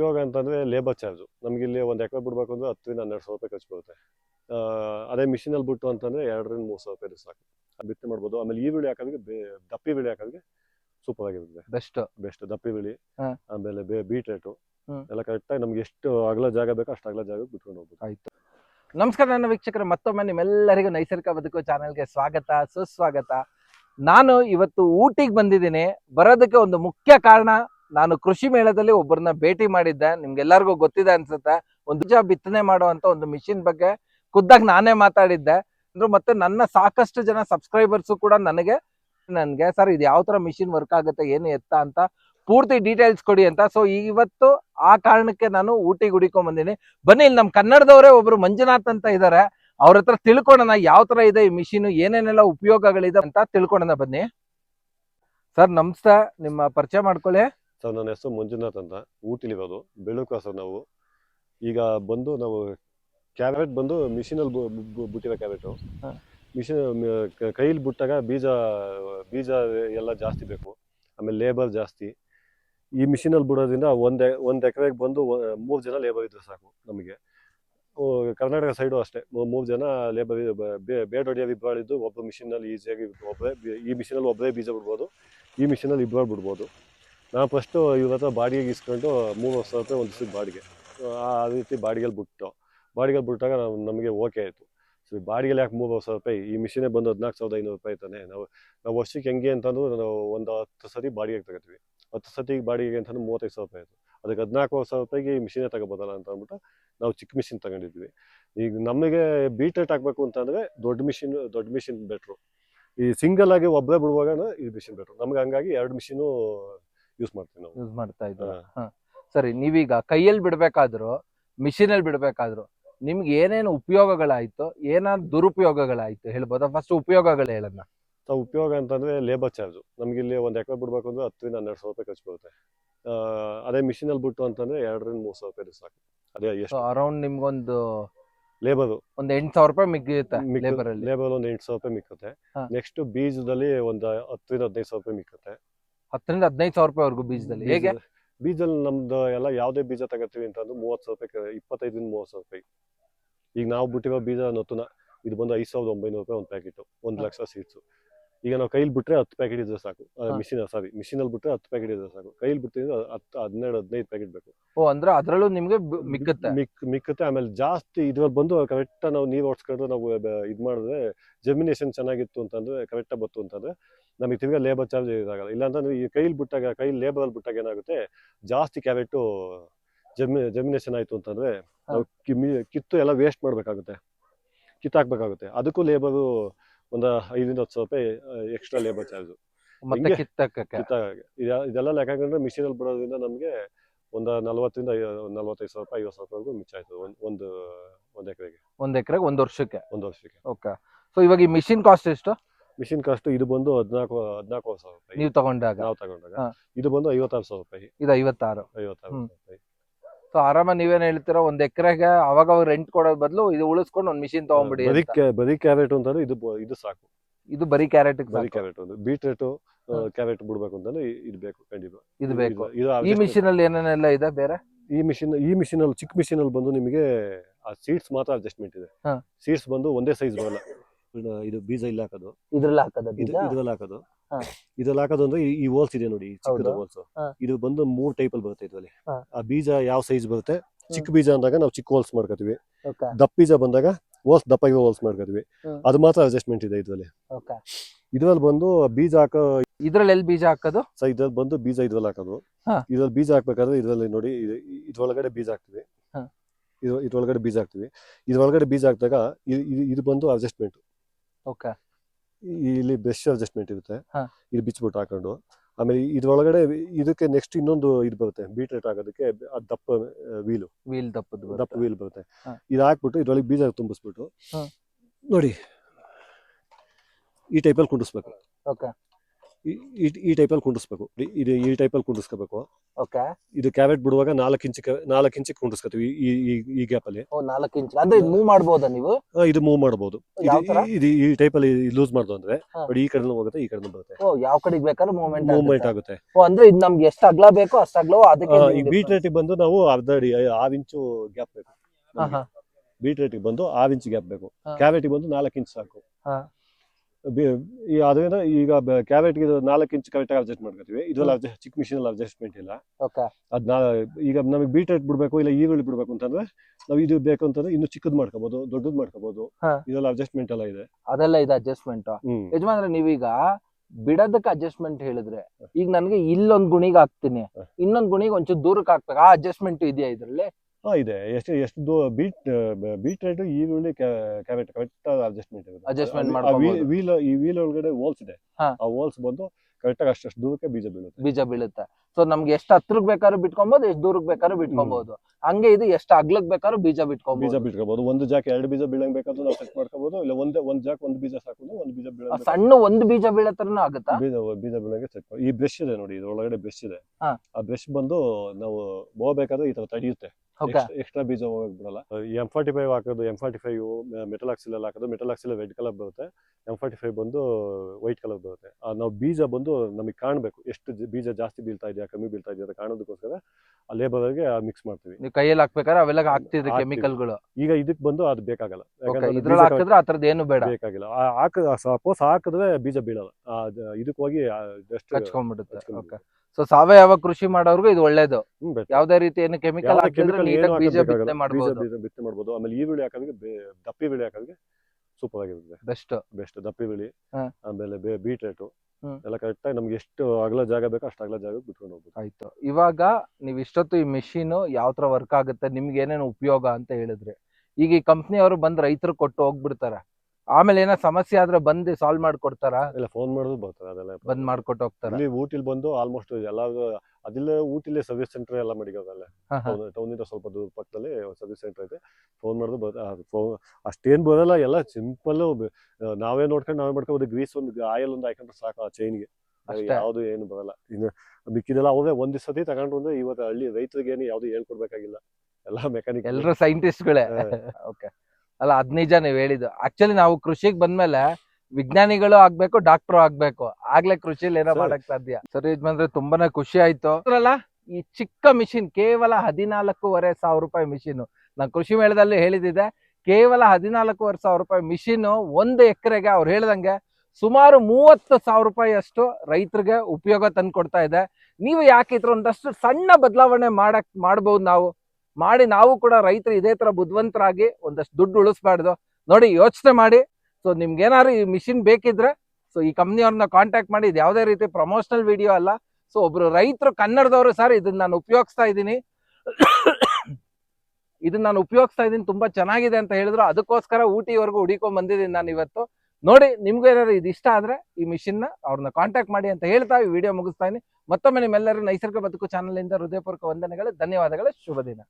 ಉಪಯೋಗ ಅಂತಂದ್ರೆ labour charge ನಮ್ಗೆ ಇಲ್ಲಿ ಒಂದು ಎಕರೆ ಬಿಡ್ಬೇಕು ಅಂದ್ರೆ ಹತ್ತರಿಂದ ಹನ್ನೆರಡು ಸಾವಿರ ರೂಪಾಯಿ ಖರ್ಚು ಬರುತ್ತೆ. ಆ, ಅದೇ ಮಿಷಿನಲ್ಲಿ ಬಿಟ್ಟು ಅಂತಂದ್ರೆ ಎರಡರಿಂದ ಮೂರು ಸಾವಿರ ರೂಪಾಯಿ ಸಾಕು. ಬಿತ್ತನೆ ಮಾಡ್ಬೋದು. ಆಮೇಲೆ ಈ ಬೆಳೆ ಹಾಕೋದಕ್ಕೆ ದಪ್ಪಿ ಬೆಳೆ ಹಾಕೋದಕ್ಕೆ ಸೂಪರ್ ಆಗಿರುತ್ತೆ ಬೆಸ್ಟ್ ಬೆಸ್ಟ್ ದಪ್ಪಿ ಬೆಳೆ ಆಮೇಲೆ ಬೀಟ್ರೇಟು. ಎಲ್ಲ ಕರೆಕ್ಟಾಗಿ ನಮ್ಗೆ ಎಷ್ಟು ಅಗಲ ಜಾಗ ಬೇಕೋ ಅಷ್ಟು ಅಗಲ ಜಾಗ ಬಿಟ್ಕೊಂಡು ಹೋಗ್ಬೋದು. ಆಯ್ತು. ನಮಸ್ಕಾರ ನನ್ನ ವೀಕ್ಷಕರು ಮತ್ತೊಮ್ಮೆ ನಿಮ್ಮೆಲ್ಲರಿಗೂ ನೈಸರ್ಗಿಕ ಬದುಕು ಚಾನೆಲ್ಗೆ ಸ್ವಾಗತ ಸುಸ್ವಾಗತ. ನಾನು ಇವತ್ತು ಊಟಿಗೆ ಬಂದಿದ್ದೀನಿ. ಬರೋದಕ್ಕೆ ಒಂದು ಮುಖ್ಯ ಕಾರಣ ನಾನು ಕೃಷಿ ಮೇಳದಲ್ಲಿ ಒಬ್ಬರನ್ನ ಭೇಟಿ ಮಾಡಿದ್ದೆ. ನಿಮ್ಗೆಲ್ಲರಿಗೂ ಗೊತ್ತಿದೆ ಅನ್ಸುತ್ತೆ. ಒಂದು ಬೀಜ ಬಿತ್ತನೆ ಮಾಡುವಂತ ಒಂದು ಮಿಷಿನ್ ಬಗ್ಗೆ ಖುದ್ದಾಗಿ ನಾನೇ ಮಾತಾಡಿದ್ದೆ. ಅಂದ್ರೆ ಮತ್ತೆ ನನ್ನ ಸಾಕಷ್ಟು ಜನ ಸಬ್ಸ್ಕ್ರೈಬರ್ಸು ಕೂಡ ನನಗೆ ನನಗೆ ಸರ್, ಇದು ಯಾವ ತರ ಮಿಷಿನ್ ವರ್ಕ್ ಆಗುತ್ತೆ? ಏನು ಎತ್ತ? ಅಂತ ಪೂರ್ತಿ ಡೀಟೇಲ್ಸ್ ಕೊಡಿ ಅಂತ. ಸೊ ಇವತ್ತು ಆ ಕಾರಣಕ್ಕೆ ನಾನು ಊಟಿ ಹುಡಿಕೊಂಡ್ ಬಂದಿನಿ. ಬನ್ನಿ, ಇಲ್ಲಿ ನಮ್ಮ ಕನ್ನಡದವರೇ ಒಬ್ರು ಮಂಜುನಾಥ್ ಅಂತ ಇದ್ದಾರೆ ಅವ್ರ ಹತ್ರ ತಿಳ್ಕೊಳ್ಳೋಣ ಯಾವ ತರ ಇದೆ ಈ ಮಿಷಿನ್ ಏನೇನೆಲ್ಲ ಉಪಯೋಗಗಳಿದೆ ಅಂತ ತಿಳ್ಕೊಳ್ಳೋಣ ಬನ್ನಿ. ಸರ್, ನಮಸ್ತೆ. ನಿಮ್ಮ ಪರಿಚಯ ಮಾಡ್ಕೊಳ್ಳಿ. ಸರ್ ನನ್ನ ಹೆಸರು ಮಂಜುನಾಥ್ ಅಂತ. ಊಟಿಲಿರೋದು. ಬೆಳುಕ ಸರ್ ನಾವು. ಈಗ ಬಂದು ನಾವು ಕ್ಯಾರೆಟ್ ಬಂದು ಮಿಷಿನಲ್ಲಿ ಬಿಟ್ಟಿರೋ ಕ್ಯಾರೆಟು. ಮಿಷಿನ್ ಕೈಲಿ ಬಿಟ್ಟಾಗ ಬೀಜ ಬೀಜ ಎಲ್ಲ ಜಾಸ್ತಿ ಬೇಕು. ಆಮೇಲೆ ಲೇಬರ್ ಜಾಸ್ತಿ. ಈ ಮಿಷಿನಲ್ಲಿ ಬಿಡೋದ್ರಿಂದ ಒಂದು ಒಂದು ಎಕರೆಗೆ ಬಂದು ಮೂರು ಜನ ಲೇಬರ್ ಇದ್ರೆ ಸಾಕು ನಮಗೆ. ಕರ್ನಾಟಕ ಸೈಡು ಅಷ್ಟೇ. ಮೂರು ಜನ ಲೇಬರ್ ಬೇಡ ಹೊಡೆಯೋ ಇಬ್ಬರಾಳಿದ್ದು ಒಬ್ಬ ಮಿಷಿನಲ್ಲಿ ಈಸಿಯಾಗಿ ಒಬ್ಬರೇ ಈ ಮಿಷಿನಲ್ಲಿ ಒಬ್ಬರೇ ಬೀಜ ಬಿಡ್ಬೋದು. ಈ ಮಿಷಿನಲ್ಲಿ ಇಬ್ಬರು ಬಿಡ್ಬೋದು. ನಾವು ಫಸ್ಟು ಇವ್ರ ಹತ್ರ ಬಾಡಿಗೆಗೆ ಇಸ್ಕೊಂಡು ಮೂರು ಸಾವಿರ ರೂಪಾಯಿ ಒಂದು ದಿವಸಕ್ಕೆ ಬಾಡಿಗೆ. ಆ ರೀತಿ ಬಾಡಿಗೆಲಿ ಬಿಟ್ಟು ಬಾಡಿಗೆಲಿ ಬಿಟ್ಟಾಗ ನಾವು ನಮಗೆ ಓಕೆ ಆಯಿತು. ಸೊ ಬಾಡಿಗೆಲಿ ಯಾಕೆ ಮೂರು ಸಾವಿರ ರೂಪಾಯಿ? ಈ ಮಿಷಿನೇ ಬಂದು ಹದಿನಾಲ್ಕು ಸಾವಿರದ ಐನೂರು ರೂಪಾಯಿ ತಾನೆ? ನಾವು ನಾವು ವರ್ಷಕ್ಕೆ ಹೆಂಗೆ ಅಂತಂದ್ರೆ ನಾವು ಒಂದು ಹತ್ತು ಸತಿ ಬಾಡಿಗೆಗೆ ತಗೋತೀವಿ. ಹತ್ತು ಸತಿ ಬಾಡಿಗೆಗೆ ಅಂತಂದ್ರೆ ಮೂವತ್ತೈದು ಸಾವಿರ ರೂಪಾಯಿ ಆಯಿತು. ಅದಕ್ಕೆ ಹದಿನಾಲ್ಕು ಸಾವಿರ ರೂಪಾಯಿಗೆ ಈ ಮಿಷಿನೇ ತಗೋಬೋದಲ್ಲ ಅಂತ ಅಂದ್ಬಿಟ್ಟು ನಾವು ಚಿಕ್ಕ ಮಿಷಿನ್ ತಗೊಂಡಿದ್ವಿ. ಈಗ ನಮಗೆ ಬೀಟ್ ಹಾಕಬೇಕು ಅಂತಂದ್ರೆ ದೊಡ್ಡ ಮಿಷಿನ್ ದೊಡ್ಡ ಮಿಷಿನ್ ಬೆಟ್ರು ಈ ಸಿಂಗಲ್ ಆಗಿ ಒಬ್ಬರೇ ಬಿಡುವಾಗ ಈ ಮಿಷಿನ್ ಬೆಟ್ರು ನಮ್ಗೆ ಹಂಗಾಗಿ ಎರಡು ಮಿಷಿನು ಯೂಸ್ ಮಾಡ್ತೀವಿ ನಾವು. ಯೂಸ್ ಮಾಡ್ತಾ ಇದ್ದೀರಾ? ಹಾ. ಸರಿ ನೀವೀಗ ಕೈಯಲ್ಲಿ ಬಿಡ್ಬೇಕಾದ್ರು ಮಿಷಿನ್ ಅಲ್ಲಿ ಬಿಡ್ಬೇಕಾದ್ರು ನಿಮ್ಗೆ ಏನೇನು ಉಪಯೋಗಗಳಾಯ್ತು ಏನಾದ್ರು ದುರುಪಯೋಗಗಳಾಯ್ತು ಹೇಳ್ಬೋದಾ? ಫಸ್ಟ್ ಉಪಯೋಗಗಳು ಹೇಳೋಣ ಸೊ ಉಪಯೋಗ ಅಂತಂದ್ರೆ ಲೇಬರ್ ಚಾರ್ಜ್ ನಮ್ಗೆ ಇಲ್ಲಿ ಒಂದು ಎಕರೆ ಬಿಡ್ಬೇಕು ಅಂದ್ರೆ ಹತ್ತರಿಂದ ಹನ್ನೆರಡು ಸಾವಿರ ರೂಪಾಯಿ ಖರ್ಚು ಬರುತ್ತೆ. ಆ, ಅದೇ ಮಿಷಿನಲ್ಲಿ ಬಿಟ್ಟು ಅಂತಂದ್ರೆ ಎರಡರಿಂದ ಮೂರು ಸಾವಿರ ರೂಪಾಯಿ ಸಾಕು. ಅದೇ ಸೊ ಎಷ್ಟು ಅರೌಂಡ್ ನಿಮ್ಗೊಂದು ಲೇಬರ್ ಒಂದ್ ಎಂಟ್ ಸಾವಿರ ರೂಪಾಯಿ ಮಿಗುತ್ತೆ ಲೇಬರ್ ಅಲ್ಲಿ ಲೇಬರ್ ಒಂದು ಎಂಟು ಸಾವಿರ ರೂಪಾಯಿ ಮಿಕ್ಕುತ್ತೆ ಹಾ. ನೆಕ್ಸ್ಟ್ ಬೀಜದಲ್ಲಿ ಒಂದು ಹತ್ತರಿಂದ ಹದಿನೈದು ಸಾವಿರ ರೂಪಾಯಿ ಮಿಕ್ಕುತ್ತೆ ಹತ್ತರಿಂದ ಹದಿನೈದು ಸಾವಿರ ರೂಪಾಯಿವರೆಗೂ ಬೀಜದಲ್ಲಿ. ಹೇಗೆ? ಬೀಜ- ಬೀಜದಲ್ಲಿ ನಮ್ದು ಎಲ್ಲ ಯಾವ್ದೇ ಬೀಜ ತಗೋತೀವಿ ಅಂತಂದ್ರೆ ಮೂವತ್ತು ಸಾವಿರ ರೂಪಾಯಿ ಇಪ್ಪತ್ತೈದರಿಂದ ಮೂವತ್ತು ಸಾವಿರ ರೂಪಾಯಿ. ಈಗ ನಾವು ಬಿಟ್ಟಿರೋ ಬೀಜ ನೊತ್ತುನ ಇದು ಬಂದು ಐದು ಸಾವಿರದ ಒಂಬೈನೂರು ರೂಪಾಯಿ ಒಂದು ಪ್ಯಾಕೆಟು ಒಂದು ಲಕ್ಷ ಸೀಡ್ಸು ಈಗ ನಾವು ಕೈಲಿ ಬಿಟ್ರೆ ಹತ್ತು ಪ್ಯಾಕೆಟ್ ಇದ್ರೆ ಸಾಕು. ಮಿಷಿನ್ ಸಾರಿ ಮಿಷಿನಲ್ಲಿ ಬಿಟ್ರೆ ಹತ್ತು ಪ್ಯಾಕೆಟ್ ಇದ್ರೆ ಸಾಕು. ಕೈಲಿ ಬಿಟ್ಟಿದ್ರೆ ಹತ್ತು ಹದಿನೇಳು ಹದಿನೈದು ಪ್ಯಾಕೆಟ್ ಬೇಕು. ಓ ಅಂದ್ರೆ ಅದರಲ್ಲೂ ನಿಮ್ಗೆ ಮಿಕ್ಕತ್ತೆ ಮಿಕ್ಕುತ್ತೆ? ಮಿಕ್ ಮಿಕ್ಕುತ್ತೆ. ಆಮೇಲೆ ಜಾಸ್ತಿ ಇದ್ರಲ್ಲಿ ಬಂದು ಕರೆಕ್ಟ್ ನಾವು ನೀರು ಓಡಿಸ್ಕೊಂಡು ನಾವು ಇದು ಮಾಡಿದ್ರೆ ಜರ್ಮಿನೇಷನ್ ಚೆನ್ನಾಗಿತ್ತು ಅಂತಂದ್ರೆ ಕರೆಕ್ಟಾಗಿ ಬತ್ತು ಅಂತಂದ್ರೆ ನಮಗೆ ತಿರ್ಗಾ ಲೇಬರ್ ಚಾರ್ಜ್ ಇದಾಗಲ್ಲ. ಇಲ್ಲಾಂತಂದ್ರೆ ಈ ಕೈಲಿ ಬಿಟ್ಟಾಗ ಕೈಲಿ ಲೇಬರಲ್ಲಿ ಬಿಟ್ಟಾಗ ಏನಾಗುತ್ತೆ? ಜಾಸ್ತಿ ಕ್ಯಾರೆಟು ಜರ್ಮಿ ಜರ್ಮಿನೇಷನ್ ಆಯ್ತು ಅಂತಂದ್ರೆ ನಾವು ಕಿತ್ತು ಎಲ್ಲ ವೇಸ್ಟ್ ಮಾಡ್ಬೇಕಾಗುತ್ತೆ. ಕಿತ್ತಾಕ್ಬೇಕಾಗುತ್ತೆ. ಅದಕ್ಕೂ ಲೇಬರು ಒಂದು ಐದರಿಂದ ಹತ್ತು ಸಾವಿರ ರೂಪಾಯಿ ಎಕ್ಸ್ಟ್ರಾ ಲೇಬರ್ ಚಾರ್ಜ್ ಮತ್ತೆ ಹಿಂಗೆ? ಕಿತ್ತಕ್ಕೆ ಕಿತ್ತಾಗ ಇದೆಲ್ಲ ಲೆಕ್ಕ ಹಾಕೊಂಡ್ರೆ ಮಿಷಿನಲ್ಲಿ ಬಿಡೋದ್ರಿಂದ ನಮಗೆ ಒಂದು ನಲವತ್ತರಿಂದ ನಲವತ್ತೈದು ಸಾವಿರ ರೂಪಾಯಿ ಐವತ್ತು ಸಾವಿರ ರೂಪಾಯಿ ಮಿಚ್ಚ ಆಯ್ತು ಒಂದು ಒಂದು ಒಂದು ಎಕರೆಗೆ. ಒಂದ್ ಎಕರೆಗೆ ಒಂದ್ ವರ್ಷಕ್ಕೆ? ಒಂದು ವರ್ಷಕ್ಕೆ. ಓಕೆ. ಸೊ ಇವಾಗ ಈ ಮಿಷಿನ್ ಕಾಸ್ಟ್ ಎಷ್ಟು? ಮಿಷಿನ್ ಕಾಸ್ಟ್ ಇದು ಬಂದು ಹದಿನಾಲ್ಕು ಹದಿನಾಲ್ಕು ಸಾವಿರ ರೂಪಾಯಿ. ನೀವು ತಗೊಂಡಾಗ. ನಾವು ತಗೊಂಡಾಗ. ಹಾ. ಇದು ಬಂದು ಐವತ್ತಾರು ಸಾವಿರ ರೂಪಾಯಿ. ಇದು ಐವತ್ತಾರು. ಐವತ್ತಾರು ಹ್ಮ್. ಸಾವಿರ ರೂಪಾಯಿ. ಸೊ ಆರಾಮ ನೀವೇನ್ ಹೇಳ್ತೀರಾ ಒಂದ್ ಎಕರೆಗೆ ಅವಾಗ ರೆಂಟ್ ಕೊಡೋದ್ ಬದಲು ಇದು ಉಳಿಸ್ಕೊಂಡು ಒಂದ್ ಮಿಷಿನ್ ತಗೊಂಡ್ಬಿಡಿ ಬರೀ ಅಂತ. ಕ್ಯಾ- ಬರೀ ಕ್ಯಾರೆಟ್ ಅಂತಂದ್ರೆ ಇದು ಬ- ಇದು ಸಾಕು. ಇದು ಬರೀ ಕ್ಯಾರೆಟ್ ಬರೀ ಕ್ಯಾರೆಟ್ ಒಂದು. ಬೀಟ್ರೆಟ್ ಹ್ಮ್. ಕ್ಯಾರೆಟ್ ಬಿಡ್ಬೇಕು ಅಂತಂದ್ರೆ ಇ- ಇದು ಬೇಕು ಖಂಡಿತ. ಇದು ಬೇಕು. ಇದು ಈ adjustment- ಮಿಷಿನ್ ಅಲ್ಲಿ ಏನೇನೆಲ್ಲ ಇದೆ ಬೇರೆ? ಈ ಮಿಷಿನ್ ಈ ಮಿಷಿನ್ ಅಲ್ಲಿ ಚಿಕ್ಕ ಮಿಷಿನ್ ಅಲ್ಲಿ ಬಂದು ನಿಮಗೆ ಆ ಸೀಡ್ಸ್ ಮಾತ್ರ ಅಡ್ಜಸ್ಟ್ಮೆಂಟ್ ಇದೆ. ಹಾ. ಸೀಡ್ಸ್ ಬಂದು ಒಂದೇ ಸೈಜ್ ಬರಲ್ಲ. ಇದು- ಇದು ಬೀಜ ಇಲ್ಲ ಹಾಕೋದು. ಇದ್ರಲ್ಲಿ ಹಾಕೋದು ಇದು ಇದ್ರಲ್ಲಿ ಹಾಕೋದು. ಇದ್ರಲ್ಲಿ ಹಾಕೋದು ಅಂದ್ರೆ ಈ- ಈ ಹೋಲ್ಸ್ ಇದೆ ನೋಡಿ ಈ ಚಿಕ್ಕದ ಹೌದು. ಹೋಲ್ಸ್ ಹಾ. ಇದು ಬಂದು ಮೂರ್ ಟೈಪ್ ಅಲ್ಲಿ ಬರುತ್ತೆ ಇದರಲ್ಲಿ. ಹಾ. ಆ ಬೀಜ ಯಾವ ಸೈಜ್ ಬರುತ್ತೆ? ಚಿಕ್ಕ ಬೀಜ ಅಂದಾಗ ನಾವು ಚಿಕ್ಕ ಹೋಲ್ಸ್ ಮಾಡ್ಕೋತೀವಿ. ಓಕೆ. ದಪ್ಪ ಬೀಜ ಬಂದಾಗ ಹೋಲ್ಸ್ ದಪ್ಪ ಇರೋ ಹೋಲ್ಸ್ ಮಾಡ್ಕೋತೀವಿ. ಹ್ಮ್. ಅದು ಮಾತ್ರ ಅಡ್ಜಸ್ಟ್ಮೆಂಟ್ ಇದೆ ಇದರಲ್ಲಿ. ಓಕೆ. ಇದ್ರಲ್ಲಿ ಬಂದು ಬೀಜ ಹಾಕೋ ಇದ್ರಲ್ಲಿ ಎಲ್ಲಿ ಬೀಜ ಹಾಕೋದು? ಸೊ ಇದ್ರಲ್ಲಿ ಬಂದು ಬೀಜ ಇದ್ರಲ್ಲಿ ಹಾಕೋದು. ಹಾ. ಇದ್ರಲ್ಲಿ ಬೀಜ ಹಾಕ್ಬೇಕಾದ್ರೆ ಇದ್ರಲ್ಲಿ ನೋಡಿ ಇದು- ಇದ್ರೊಳಗಡೆ ಬೀಜ ಹಾಕ್ತಿವಿ. ಹಾ. ಇದು ಇದ್ರೊಳಗಡೆ ಬೀಜ ಹಾಕ್ತಿವಿ. ಇದ್ರೊಳಗಡೆ ಬೀಜ ಹಾಕಿದಾಗ ಇದು ಇದು ಬಂದು ಅಡ್ಜಸ್ಟ್ಮೆಂಟ್ ಓಕೆ. ಇಲ್ಲಿ ಬ್ರಷ್ ಅಡ್ಜಸ್ಟ್ಮೆಂಟ್ ಇರುತ್ತೆ. ಇಲ್ಲಿ ಇದು ಬಿಚ್ಬಿಟ್ಟು ಹಾಕೊಂಡು. ಆಮೇಲೆ ಇದ್ರೊಳಗಡೆ ಇದಕ್ಕೆ ನೆಕ್ಸ್ಟ್ ಇನ್ನೊಂದು ಇದು ಬರುತ್ತೆ ಬೀಟ್ ರೇಟ್ ಆಗೋದಕ್ಕೆ ಆ ದಪ್ಪ ವೀಲು ವೀಲ್ ದಪ್ಪದ ದಪ್ಪ ವೀಲ್ ಬರುತ್ತೆ. ಹಾ. ಇದು ಹಾಕ್ಬಿಟ್ಟು ಇದ್ರೊಳಗೆ ಬೀಜ ತುಂಬಿಸ್ಬಿಟ್ಟು. ಹಾ. ನೋಡಿ. ಈ ಟೈಪಲ್ಲಿ ಕುಂಡಿಸ್ಬೇಕು ಓಕೆ ಈ- ಈ- ಟೈಪಲ್ಲಿ ಕುಂಡಿಸ್ಬೇಕು. ಇದು ಈ ಟೈಪಲ್ಲಿ ಕುಂಡಿಸ್ಕೋಬೇಕು. ಓಕೆ ಇದು ಕ್ಯಾರೆಟ್ ಬಿಡುವಾಗ ನಾಲ್ಕು ಇಂಚ್ ನಾಲ್ಕು ಇಂಚಿಗೆ ಕುಂಡಿಸ್ಕೋತೀವಿ ಈ ಈ- ಈ ಗ್ಯಾಪಲ್ಲಿ ಓ ನಾಲ್ಕು ಇಂಚ್ ಅಂದ್ರೆ ಇದು ಮೂವ್ ಮಾಡ್ಬೋದಾ ನೀವು? ಇದು ಮೂವ್ ಮಾಡ್ಬೋದು. ಇದು- ಈ ಟೈಪಲ್ಲಿ ಲೂಸ್ ಮಾಡ್ದು ಅಂದ್ರೆ ಬಟ್ ಈ ಕಡೆ ಹೋಗುತ್ತೆ ಈ ಕಡೆ ಬರುತ್ತೆ. ಓ ಯಾವ ಕಡೆಗೆ ಬೇಕಾದ್ರೂ ಮೂವ್ಮೆಂಟ್ ಮೂವ್ಮೆಂಟ್ ಆಗುತ್ತೆ. ಓ ಅಂದ್ರೆ ಇದು ನಮ್ಗೆ ಎಷ್ಟು ಅಗ್ಲ ಬೇಕೋ ಅಷ್ಟು ಅಗ್ಲವೋ ಅದಕ್ಕೆ ಈ ಬೀಟ್. ರೇಟಿಗೆ ಬಂದು ನಾವು ಅರ್ಧ ಅಡಿ ಆರು ಇಂಚು ಗ್ಯಾಪ್ ಬೇಕು. ಬೀಟ್ ರೇಟಿಗೆ ಬಂದು ಆರು ಇಂಚ್ ಗ್ಯಾಪ್ ಬೇಕು. ಹಾ. ಕ್ಯಾರೆಟಿಗೆ ಬಂದು ನಾಲ್ಕು ಇಂಚ್ ಸಾಕು. ಈ ಅದರಿಂದ ಈಗ ಕ್ಯಾರೆಟ್ಗೆ ನಾಲ್ಕು ಇಂಚ್ ಕರೆಕ್ಟಾಗಿ ಅಡ್ಜಸ್ಟ್ ಮಾಡ್ಕೊತೀವಿ. ಇದ್ರಲ್ಲಿ ಅಡ್ಜಸ್ಟ್ ಚಿಕ್ಕ ಮಿಷಿನ್ ಅಡ್ಜಸ್ಟ್ಮೆಂಟ್ ಇಲ್ಲ. ಓಕೆ ಅದ್ನ ಈಗ ನಮಗೆ ಬೀಟ್ ರೇಟ್ ಬಿಡಬೇಕು ಇಲ್ಲ ಈರುಳ್ಳಿ ಬಿಡಬೇಕು ಅಂತಂದ್ರೆ ನಾವು ಇದು ಬೇಕು ಅಂತಂದ್ರೆ ಇನ್ನು ಚಿಕ್ಕದ್ ಮಾಡ್ಕೋಬಹುದು ದೊಡ್ಡದ್ ಮಾಡ್ಕೋಬಹುದು ಹಾ. ಇದೆಲ್ಲ ಅಡ್ಜಸ್ಟ್ಮೆಂಟ್ ಎಲ್ಲ ಇದೆ. ಅದೆಲ್ಲ ಇದು ಅಡ್ಜಸ್ಟ್ಮೆಂಟ್ ಹ್ಮ್. ಯಜಮಾನ್ರೆ ನೀವೀಗ ಬಿಡೋದಕ್ಕೆ ಅಡ್ಜಸ್ಟ್ಮೆಂಟ್ ಹೇಳಿದ್ರೆ ಈಗ ನನಗೆ ಇಲ್ಲೊಂದ್ ಗುಣಿಗೆ ಹಾಕ್ತೀನಿ. ಇನ್ನೊಂದ್ ಗುಣಿಗೆ ಒಂಚೂರು ದೂರಕ್ಕೆ ಹಾಕ್ಬೇಕು? ಆ ಅಡ್ಜಸ್ಟ್ಮೆಂಟ್ ಇದೆಯಾ ಇದ್ರಲ್ಲಿ? ಇದೆ. ಎಷ್ಟು ಎಷ್ಟು ದೂ- ಬೀಟ್ ಬೀಟ್ ರೇಟ್ ಈರುಳ್ಳಿ ಕ್ಯಾರೆಟ್ ಕರೆಕ್ಟ್ ಅಡ್ಜಸ್ಟ್ಮೆಂಟ್ ಇರುತ್ತೆ. Adjustment ಅಲ್ಲಿ- ಮಾಡ್ಕೊಬೋದು. ವೀಲ್ ಈ ವೀಲ್ ಒಳಗಡೆ ಹೋಲ್ಸ್ ಇದೆ. ಹಾ. ಆ ಹೋಲ್ಸ್ ಬಂದು ಕರೆಕ್ಟಾಗಿ ಅಷ್ಟು ದೂರಕ್ಕೆ ಬೀಜ ಬೀಳುತ್ತೆ. ಬೀಜ ಬೀಳುತ್ತೆ. ಸೊ ನಮ್ಗೆ ಎಷ್ಟು ಹತ್ರಕ್ ಬೇಕಾದ್ರೂ ಬಿಟ್ಕೊಬಹುದು ಎಷ್ಟು ದೂರಕ್ಕೆ ಬೇಕಾದ್ರೂ ಬಿಟ್ಕೊಬಹುದು ಹಂಗೆ ಇದು ಎಷ್ಟು ಅಗ್ಲಕ್ ಬೇಕಾದ್ರೂ ಬೀಜ ಬೀಜ ಬಿಟ್ಕೊಬಹುದು ಬಿಟ್ಕೋಬಹುದು ಒಂದು ಜಾಕ್ ಎರಡು ಬೀಜ ಬೀಳಂಗ್ ಬೇಕಾದ್ರೂ ನಾವು ಸೆಟ್ ಮಾಡ್ಕೋಬಹುದು ಇಲ್ಲ ಒಂದೇ ಒಂದ್ ಜಾಕ್ ಒಂದು ಬೀಜ ಸಾಕೋದು ಒಂದು ಬೀಜ ಬೀಳಂಗ್ ಸಣ್ಣ ಒಂದು ಬೀಜ ಬೀಳೋ ತರನು ಆಗುತ್ತಾ? ಬೀಜ ಬೀಜ ಬೀಳಂಗೆ ಸೆಟ್ ಈ ಬ್ರಷ್ ಇದೆ ನೋಡಿ ಇದ್ರೊಳಗಡೆ ಬ್ರಷ್ ಇದೆ. ಹಾ. ಆ ಬ್ರಷ್ ಬಂದು ನಾವು ಹೋಗ್ಬೇಕಾದ್ರೆ ಈ ತರ ತಡೆಯುತ್ತೆ. ಎಕ್ಸ್ಟ್ರಾ ಬೀಜ ಹೋಗಕ್ ಬಿಡಲ್ಲ. ಎಂ ಫಾರ್ಟಿ ಫೈವ್ ಹಾಕೋದು M forty five metal axle ಅಲ್ಲಿ ಹಾಕೋದು ಮೆಟಲ್ ಆಕ್ಸಿಲ್ ರೆಡ್ ಕಲರ್ ಬರುತ್ತೆ. ಎಂ ಫಾರ್ಟಿ ಫೈವ್ ಬಂದು ವೈಟ್ ಕಲರ್ ಬರುತ್ತೆ. ಆ ನಾವು ಬೀಜ ಬಂದು ನಮಗೆ ಕಾಣಬೇಕು. ಎಷ್ಟು ಬೀಜ ಜಾಸ್ತಿ ಬೀಳ್ತಾ ಇದೆಯಾ ಕಮ್ಮಿ ಬೀಳ್ತಾ ಇದೆಯಾ ಅಂತ ಕಾಣೋದಕ್ಕೋಸ್ಕರ ಆ ಲೇಬರ್ಗೆ ಮಿಕ್ಸ್ ಮಾಡ್ತೀವಿ. ನೀವು ಕೈಯಲ್ಲಿ ಹಾಕ್ಬೇಕಾದ್ರೆ ಅವೆಲ್ಲ ಹಾಕ್ತಿದ್ರಿ ಹಾಕ್ತೀವಿ. ಕೆಮಿಕಲ್ಗಳು ಈಗ ಇದಕ್ಕೆ ಬಂದು ಅದು ಬೇಕಾಗಲ್ಲ. ಯಾಕಂದ್ರೆ ಇದ್ರಲ್ಲಿ ಬೀಜ ಹಾಕಿದ್ರೆ ಆ ಥರದ್ದು ಏನು ಬೇಡ. ಬೇಕಾಗಿಲ್ಲ. ಆ- ಹಾಕ ಸಪೋಸ್ ಹಾಕಿದ್ರೆ ಬೀಜ ಬೀಳಲ್ಲ. ಇದಕ್ಕೆ ಇದಕ್ ಹೋಗಿ ಜಸ್ಟ್ ಹಚ್ಕೊಂಡ್ಬಿಡುತ್ತೆ ಓಕೆ ಸೊ ಸಾವಯವ ಕೃಷಿ ಮಾಡೋರ್ಗು ಇದು ಒಳ್ಳೇದು. ಯಾವ್ದೇ ರೀತಿ ಏನು ಕೆಮಿಕಲ್ ಹಾಕಿದ್ರೆ ನೀಟಾಗಿ ಬೀಜ ಬಿತ್ತನೆ ಬೇಕಾಗಲ್ಲ. ಬೀಜ ಬಿತ್ತನೆ ಮಾಡ್ಬೋದು. ಆಮೇಲೆ ಈರುಳ್ಳಿ ಹಾಕೋದಕ್ಕೆ ಬೇ- ದಪ್ಪಿ ಬೆಳೆ ಹಾಕೋದಕ್ಕೆ ಸೂಪರ್ ಆಗಿರುತ್ತೆ. ಬೆಸ್ಟ್. ಬೆಸ್ಟ್ ದಪ್ಪಿ ಬಿಳಿ ಹಾ. ಆಮೇಲೆ ಬೀಟ್ ರೇಟು ಹ್ಮ್. ಎಲ್ಲ ಕರೆಕ್ಟಾಗಿ ನಮ್ಗೆ ಎಷ್ಟು ಅಗಲ ಜಾಗ ಬೇಕೋ ಅಷ್ಟು ಅಗಲ ಜಾಗ ಬಿಟ್ಕೊಂಡು ಹೋಗ್ಬೋದು. ಆಯ್ತು. ಇವಾಗ ನೀವ್ ಇಷ್ಟೊತ್ತು ಈ ಮೆಷಿನ್ ಯಾವ ತರ ವರ್ಕ್ ಆಗುತ್ತೆ ನಿಮ್ಗೆ ಏನೇನು ಉಪಯೋಗ ಅಂತ ಹೇಳಿದ್ರೆ. ಈಗ ಈ ಕಂಪ್ನಿಯವರು ಬಂದ್ ರೈತರು ಕೊಟ್ಟು ಹೋಗ್ಬಿಡ್ತಾರ. ಆಮೇಲೆ ಏನೋ ಸಮಸ್ಯೆ ಆದ್ರೆ ಬಂದು ಸಾಲ್ವ್ ಮಾಡ್ಕೊಡ್ತಾರ? ಇಲ್ಲ ಫೋನ್ ಮಾಡಿದ್ರು ಬರ್ತಾರೆ ಅದೆಲ್ಲ ಬಂದ್ ಮಾಡ್ಕೊಟ್ಟು ಹೋಗ್ತಾರೆ? ಇಲ್ಲಿ ಊಟಿಲ್ ಬಂದು ಆಲ್ಮೋಸ್ಟ್ ಎಲ್ಲ ಅದಿಲ್ಲ ಊಟಿಲೇ ಸರ್ವಿಸ್ ಸೆಂಟರ್ ಎಲ್ಲ ಮಡಿಗೋಗಲ್ಲ ಟೌನ್ ಇಂದ ಸ್ವಲ್ಪ ದೂರ ಪಕ್ಕದಲ್ಲಿ ಸರ್ವಿಸ್ ಸೆಂಟರ್ ಐತೆ. ಫೋನ್ ಮಾಡಿದ್ರು ಫೋನ್ ಅಷ್ಟೇನ್ ಬರಲ್ಲ ಎಲ್ಲ ಸಿಂಪಲ್ ನಾವೇ ನೋಡ್ಕೊಂಡು ನಾವೇ ಮಾಡ್ಕೊಬೋದು ಗ್ರೀಸ್ ಒಂದು ಆಯಿಲ್ ಒಂದು ಹಾಕೊಂಡ್ರೆ ಸಾಕು ಆ ಚೈನ್ಗೆ ಅಷ್ಟೇ. ಯಾವ್ದು ಏನು ಬರಲ್ಲ. ಇನ್ನು ಮಿಕ್ಕಿದೆಲ್ಲ ಅವೇ ಒಂದ್ ಸತಿ ತಗೊಂಡ್ರು ಅಂದ್ರೆ ಇವತ್ತು ಹಳ್ಳಿ ರೈತರಿಗೆ ಏನು ಯಾವ್ದು ಹೇಳ್ಕೊಡ್ಬೇಕಾಗಿಲ್ಲ. ಎಲ್ಲ ಮೆಕ್ಯಾನಿಕ್ ಎಲ್ರು ಸೈಂಟಿಸ್ಟ್ಗಳೇ ಓಕೆ ಅಲ್ಲ ಅದ್ ನಿಜ ನೀವ್ ಹೇಳಿದ್ದು. ಆಕ್ಚುಲಿ ನಾವು ಕೃಷಿಗ್ ಬಂದ್ಮೇಲೆ ವಿಜ್ಞಾನಿಗಳು ಆಗ್ಬೇಕು ಡಾಕ್ಟರ್ ಆಗ್ಬೇಕು. ಆಗ್ಲೇ ಕೃಷಿಲಿ ಏನೋ. ಮಾಡಕ್ ಸಾಧ್ಯ. ಸರಿ ಯಜಮಾನ್ರೆ ತುಂಬಾನೇ ಖುಷಿ ಆಯ್ತು. ಈ ಚಿಕ್ಕ ಮಿಷಿನ್ ಕೇವಲ ಹದಿನಾಲ್ಕೂವರೆ ಸಾವಿರ ರೂಪಾಯಿ ಮಿಷಿನ್ ನಾನು ಕೃಷಿ ಮೇಳದಲ್ಲಿ ಹೇಳಿದಿದೆ ಕೇವಲ ಹದಿನಾಲ್ಕೂವರೆ ಸಾವಿರ ರೂಪಾಯಿ ಮಿಷಿನ್ ಒಂದು ಎಕರೆಗೆ ಅವ್ರು ಹೇಳ್ದಂಗೆ ಸುಮಾರು ಮೂವತ್ತು ಸಾವಿರ ರೂಪಾಯಿ ಅಷ್ಟು ರೈತರಿಗೆ ಉಪಯೋಗ ತಂದು ಕೊಡ್ತಾ ಇದೆ. ನೀವು ಯಾಕೆ ಇದ್ರ ಒಂದಷ್ಟು ಸಣ್ಣ ಬದಲಾವಣೆ ಮಾಡಕ್ ಮಾಡ್ಬೋದು ನಾವು? ಮಾಡಿ ನಾವು ಕೂಡ ರೈತರು ಇದೇ ತರ ಬುದ್ಧಿವಂತರಾಗಿ ಒಂದಷ್ಟು ದುಡ್ಡು ಉಳಿಸ್ಬಾರ್ದು. ನೋಡಿ ಯೋಚನೆ ಮಾಡಿ. ಸೊ ನಿಮ್ಗೆ ಏನಾದ್ರು ಈ ಮಿಷಿನ್ ಬೇಕಿದ್ರೆ ಸೊ ಈ ಕಂಪ್ನಿಯವ್ರನ್ನ ಕಾಂಟ್ಯಾಕ್ಟ್ ಮಾಡಿ, ಇದು ಯಾವುದೇ ರೀತಿ ಪ್ರಮೋಷನಲ್ ವಿಡಿಯೋ ಅಲ್ಲ. ಸೊ ಒಬ್ರು ರೈತರು ಕನ್ನಡದವರು ಸರ್ ಇದನ್ನ ನಾನು ಉಪಯೋಗಿಸ್ತಾ ಇದ್ದೀನಿ. ಇದನ್ನ ನಾನು ಉಪಯೋಗಿಸ್ತಾ ಇದ್ದೀನಿ, ತುಂಬಾ ಚೆನ್ನಾಗಿದೆ ಅಂತ ಹೇಳಿದ್ರು. ಅದಕ್ಕೋಸ್ಕರ ಊಟಿವರೆಗೂ ಹುಡಿಕೊಂಡ್ ಬಂದಿದ್ದೀನಿ ನಾನು ಇವತ್ತು. ನೋಡಿ, ನಿಮ್ಗೂ ಏನಾದ್ರು ಇದು ಇಷ್ಟ ಆದ್ರೆ ಈ ಮಿಷಿನ್ನ ಅವ್ರನ್ನ ಕಾಂಟ್ಯಾಕ್ಟ್ ಮಾಡಿ ಅಂತ ಹೇಳ್ತಾ ಈ ವಿಡಿಯೋ ಮುಗಿಸ್ತಾ ಇದ್ದೀನಿ. ಮತ್ತೊಮ್ಮೆ ನಿಮ್ಮೆಲ್ಲರೂ ನೈಸರ್ಗಿಕ ಬದುಕು ಚಾನಲ್ ಇಂದ ಹೃದಯಪೂರ್ವಕ ವಂದನೆಗಳು. ಧನ್ಯವಾದಗಳು. ಶುಭ ದಿನ.